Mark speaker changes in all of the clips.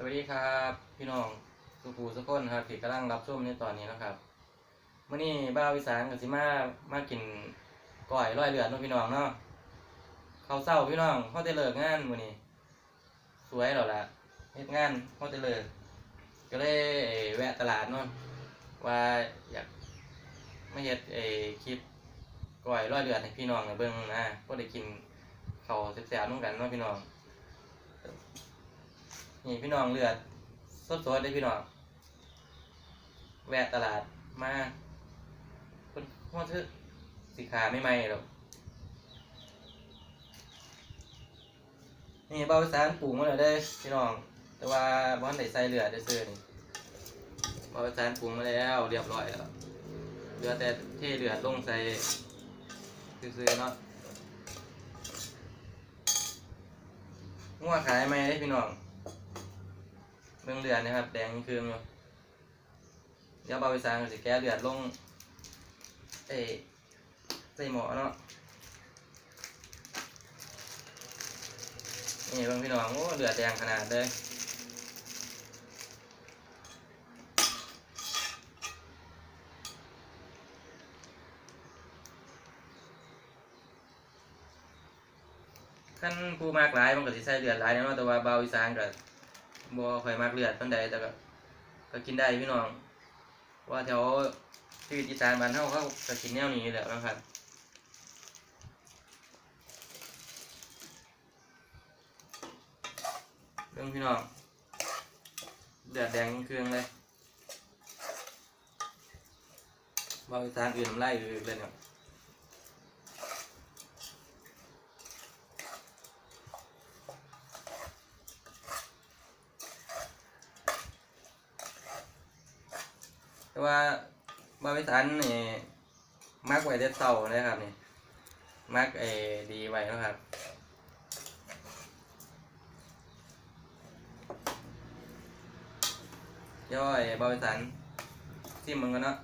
Speaker 1: สวัสดีครับพี่น้องสุภูสุคนครับที่กำลังรับชมในตอนนี้นะครับเมื่อนี้บ้าววิสานกับสิมามากินก้อยร้อยเลือดเนาะพี่น้องเนาะเขาเศร้าพี่น้องเขาจะเลิกงานมื่อนี้สวยแล้วล่ะเฮ็ดงานเขาจะเลิกก็เลยแวะตลาดเนาะว่าอยากไม่เฮ็ดไอ้คลิปก้อยร้อยเลือดให้พี่น้องได้เบิ่งนะก็ได้กินเขาวแซ่บๆร่วมกันเนาะพี่น้อง นี่พี่น้องเลือดสดๆได้พี่น้องแวะตลาดมาคนหัวทึกสิขาไม่ไหมหรอกนี่เบาสารปรุงมาแล้วได้พี่น้อง แต่ว่าบ้านไหนใส่เลือดได้ซื้อนี่เบาสารปรุงมาแล้ว เรียบร้อยแล้วเหลือแต่เทเลือดลงใส่ซื้อๆเนาะงัวขายไหมได้พี่น้อง เบื้องเลือดนะครับ แดงคืนอยู่เดี๋ยวเบาไปสางสิแก้เลือดลงเอ้ใส่หมอเนาะนี่เบิ่งพี่น้องโอ้เลือดแดงขนาดเลยขั้นผู้มากหลายมันก็สิใส่เลือดหลายเนาะแต่ว่าเบาอีสานก็ บ่ค่อยมักเลือดปานใดแต่ก็ก็กินได้พี่น้อง ว่าแถวชีวิตอีสานบ้านเฮาเขาก็กินแนวนี้อยู่แล้วนะครับเรื่องพี่น้องเดือดแดงเครื่องเลยบางอีสานอื่นน้ำลายอื่นเลยเนี่ย ว่าบางอีสานนี่มักไว้แต่เต่านะครับนี่มักไอ้ดีไว้นะครับย่อยบริษัทซิมมึงกันเนาะ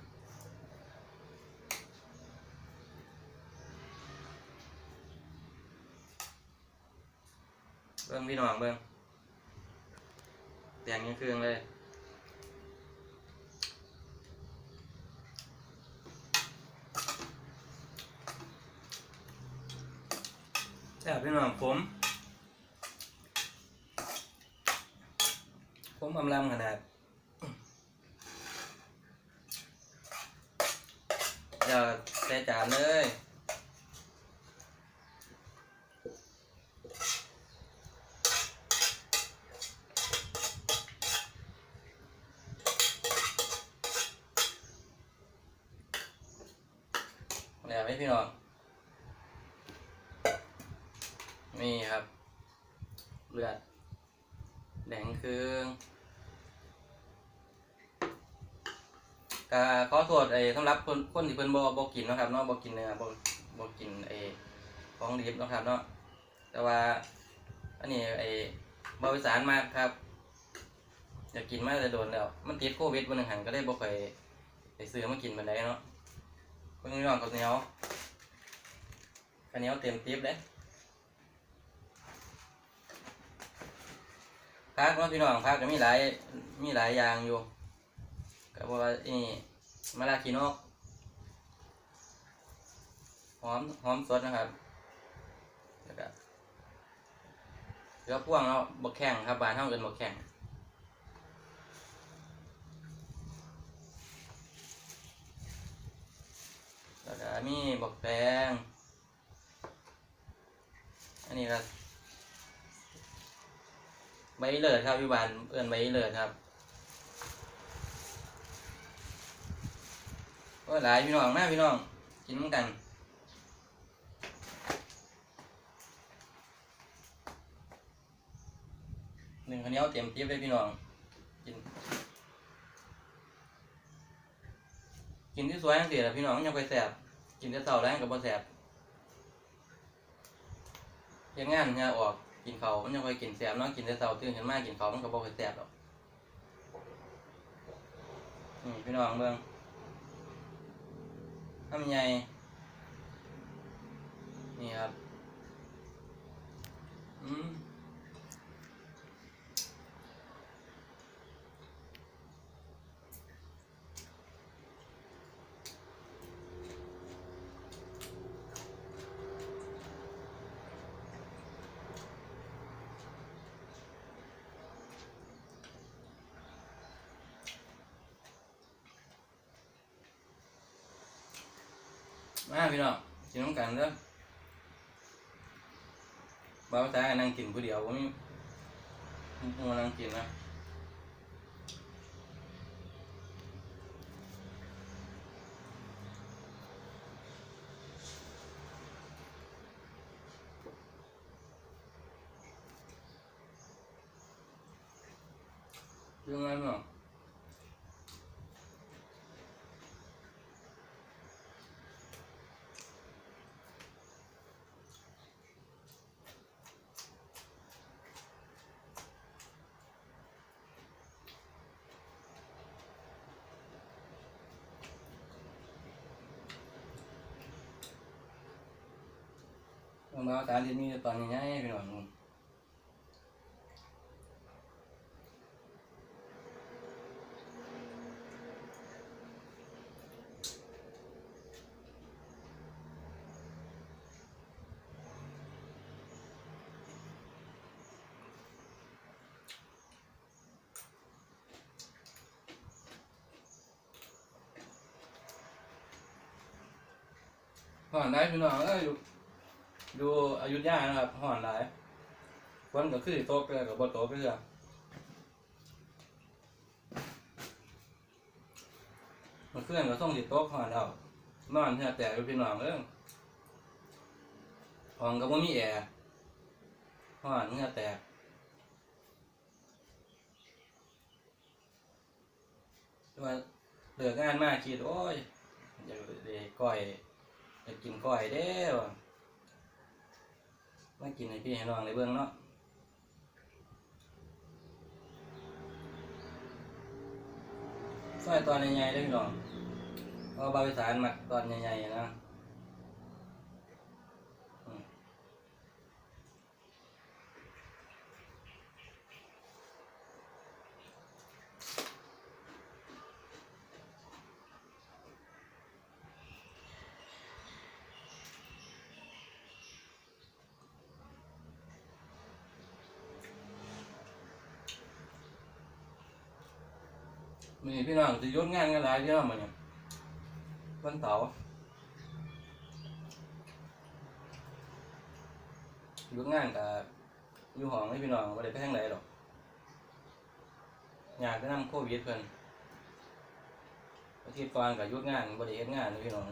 Speaker 1: เบิ้งพี่น้องเบิ้งแต่งยังเครื่องเลย ซ่บพี่น้องผมผมอำลำขนาดเดี๋ยวใส่จานเลยเดี๋ยวไม่พี่น้องนี่ครับ เลือด แดงคือ ก็ขอโทษไอ้สำหรับคนคนที่เพิ่นบ่บ่กินเนาะครับเนาะบ่กินเนื้อบ่บ่กินไอ้ของดิบเนาะครับเนาะแต่ว่าอันนี้ไอ้บริสารมากครับ อยากกินมาแต่โดนแล้ว มันติดโควิดวันหนึงหันก็เลยบ่ค่อยไปซื้อมากินปานใดเนาะเพิ่นน้องข้าวเหนียวข้าวเหนียวเต็มติ๊บเด้พักเนาะพี่น้องพักก็มีหลายมีหลายอย่างอยู่ ก็บอกว่านี่มะลาคีโนกหอมหอมสดนะครับแล้วก็เกลือพ่วงแล้วบกแข็งครับบานเท่ากันบกแข็งแล้วก็มีบกแตงอันนี้ก็ใบเลิศครับพี่บานเอื่นใบเลิศครับ ก็หลายพี่น้องนะพี่น้อง กินเหมือนกันหนึ่งข้าวเหนียวเต็มทิพย์เลยพี่น้อง กิน กินที่สวยจังสิล่ะพี่น้องยังไปแสบกินที่เสาแรงกับบ่แสบเฮ็ดงานเนี่ยออกกินเขามันยังไปกินแสบเนาะกินที่เสาตื่นขึ้นมากินเขามันก็บ่ค่อยแสบหรอกนี่พี่น้องเบิ่ง ทำยังไงนี่ครับ อืม มาพี่น้องกินน้ำกันเด้อบ่าวตานั่งกินผู้เดียวบ่มีมัวนั่งกินนะยังไงเนาะ ต้องบ่าวตาที่นี่ตอนนี้ไงพี่น้องห่อนได้พี่น้องเอ้ย อยู่อยู่อยุธยานะครับห่อนหลายคนก็คือโต๊ะเกลือกับบโต๊ะเกลือมันเคลื่อนก็ส่งติดโต๊ะห่อนเรานอนเนี่ยแต่พี่น้องเอ้ยห้องก็บ่มีแอร์ห่อนเนี่ยแตกแต่ว่าเลิกงานมาคิดโอ้ยอยากได้ก้อยอยากกินก้อยเด้อ มากินให้พี่ให้น้องในเบื้องเนาะซอยตอนใหญ่ๆได้อพี่น้องเพราะบาวิสานมักตอนใหญ่ๆนะ มีพี่น้องจะยศงานกันหลายพี่น้องมาเนี่ยวันเสาร์ยศงานกับอยู่ห้องให้พี่น้องไม่ได้ไปทางไหนหรอกอยากจะนำโควิดเพิ่นอาทิตย์ก่อนกับยุดงานบริเฮ็ดงานพี่น้อง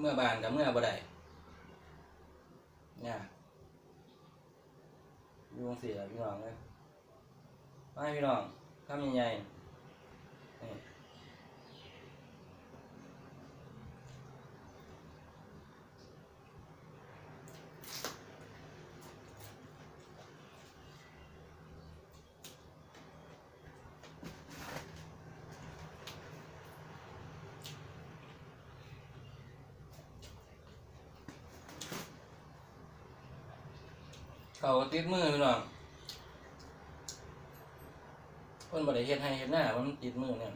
Speaker 1: เมื่อบานกับเมื่อบ่ได้เนี่ยยุ่จั่งสี่ละพี่น้องเลย มาให้พี่น้องทำใหญ่ๆนี่เขาก็ติดมือพี่น้องเพิ่นบ่ได้เฮ็ดให้เฮ็ดหน้ามันติดมือเนี่ย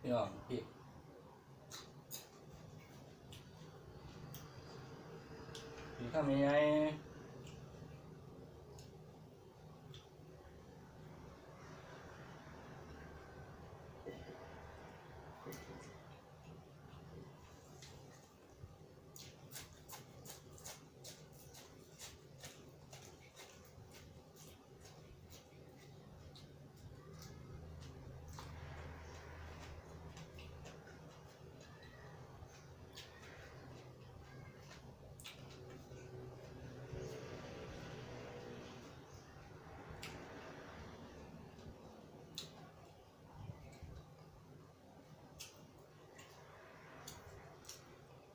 Speaker 1: พี่น้องพี่พี่ทำยังไง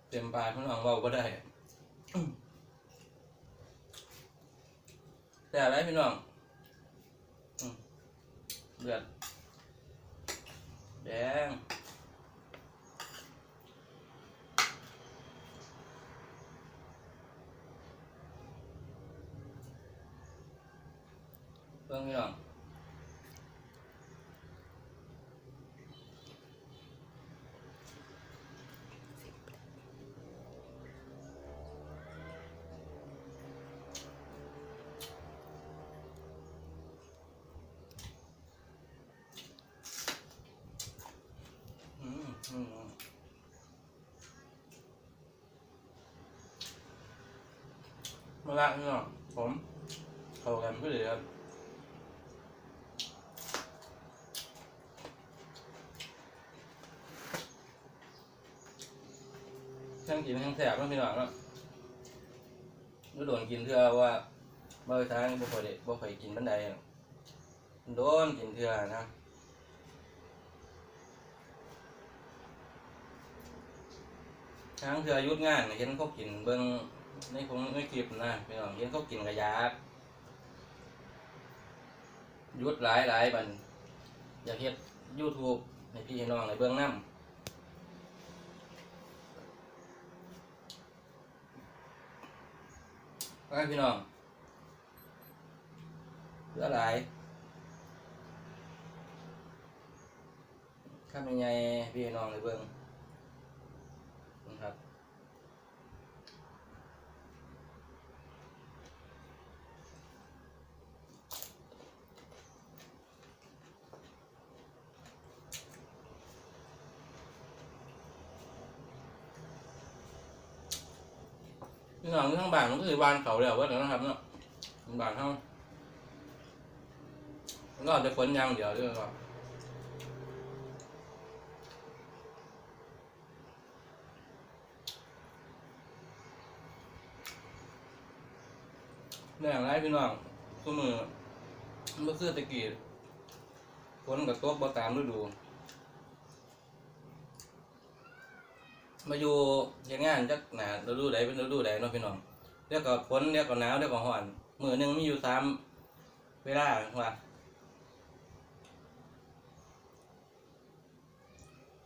Speaker 1: เต็มปากพี่น้องเว้าบ่ได้แต่อะไรพี่น้องเลือดแดงเพิ่งพี่น้อง มาละพี่น้องผมเข้ากันเพื่อเลยครับทั้งกินทั้งแสบทั้งพี่น้องเนาะก็โดนกินเทื่อว่าบ่ไปทางบ่ค่อยได้บ่ค่อยกินบันไดโดนกินเทื่อนะทางเถื่อยุดงานเห็นเขากินเบิ่ง ในคงในคลิปนะพี่น้องเห็นเขากินกระยากหยุดหลายหลายบันอยากเฮ็ด YouTube ให้พี่ให้น้องในเบื้องน้ำไปพี่น้องเหลือหลายทำยังไงพี่ให้น้องในเบื้อง พี่น้องทั้งบ้านมันก็คือบานเขาแล้วว่าแล้วนะครับเนาะบ้านเขาก็จะฝนยางเดียวด้วยก็เรื่องไรพี่น้องทุกมือเมื่อคืนตะกี้ฝนกับตกบ่ตามฤดู มาอยู่เฮ็ดงานจักหนาฤดูใดเป็นฤดูใดเนาะพี่น้องเรียกก็ฝนเรียกก็หนาวเรียกก็ร้อนมื้อหนึงมีอยู่สามเวลาว่า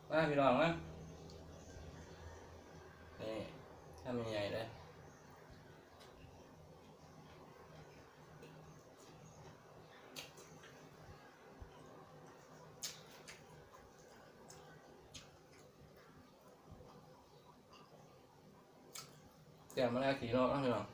Speaker 1: ว่าพี่น้องนะนี่ทำใหญ่ๆเลย มมาแล้วสีนอกนะพี่น้อง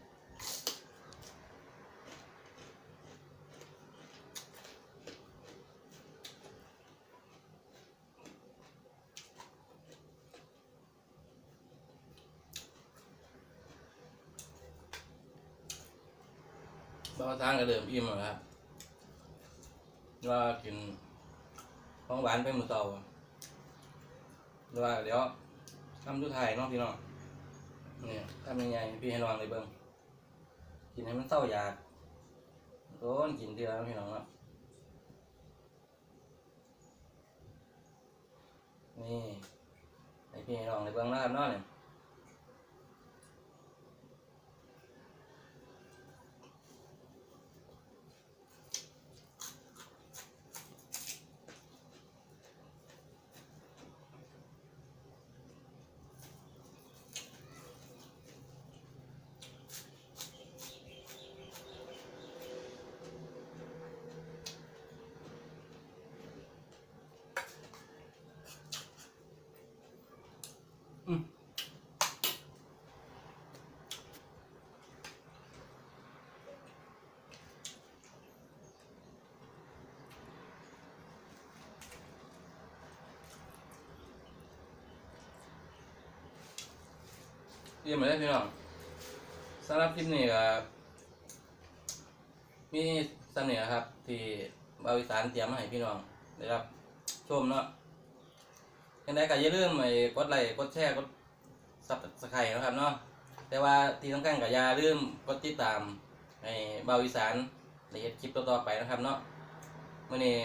Speaker 1: บ้าวทางก็เริ่มอิ่มแล้วครับว่ากินของหวานไปหมื้อเช้าว่าเดี๋ยวทำทุกไทยเนาะพี่น้อง เนี่ยทำยังไงพี่ให้ลองเลยเบิ้งกินให้มันเศร้าอยากโดนกินเดียวพี่น้องเนาะนี่ให้พี่ให้ลองเลยเบิ้งแล้วครับเนาะเนี่ย เยี่ยมเลยพี่น้องสำหรับคลิปนี้ก็มีเสนอครับ ที่บาวิสานเตรียมมาให้พี่น้องได้รับชมเนาะ ยังไงก็อย่าลืมไอ้กดไลค์กดแชร์กดซับสไครต์นะครับเนาะแต่ว่าที่สำคัญก็อย่าลืมกดติดตามไอ้บาวิสานในเฮ็ดคลิปต่อๆไปนะครับเนาะมื่อนี้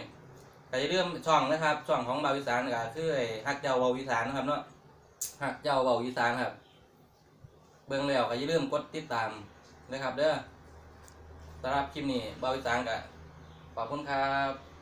Speaker 1: ก็อย่าลืมช่องนะครับช่องของบาวิสานก็คือไอ้ฮักเจ้าบาวิสานนะครับเนาะฮักเจ้าบาวิสานครับ เบิ่งแล้วก็อย่าลืมกดติดตามนะครับเด้อสำหรับคลิปนี้บาวิสานก็ขอบคุณครับ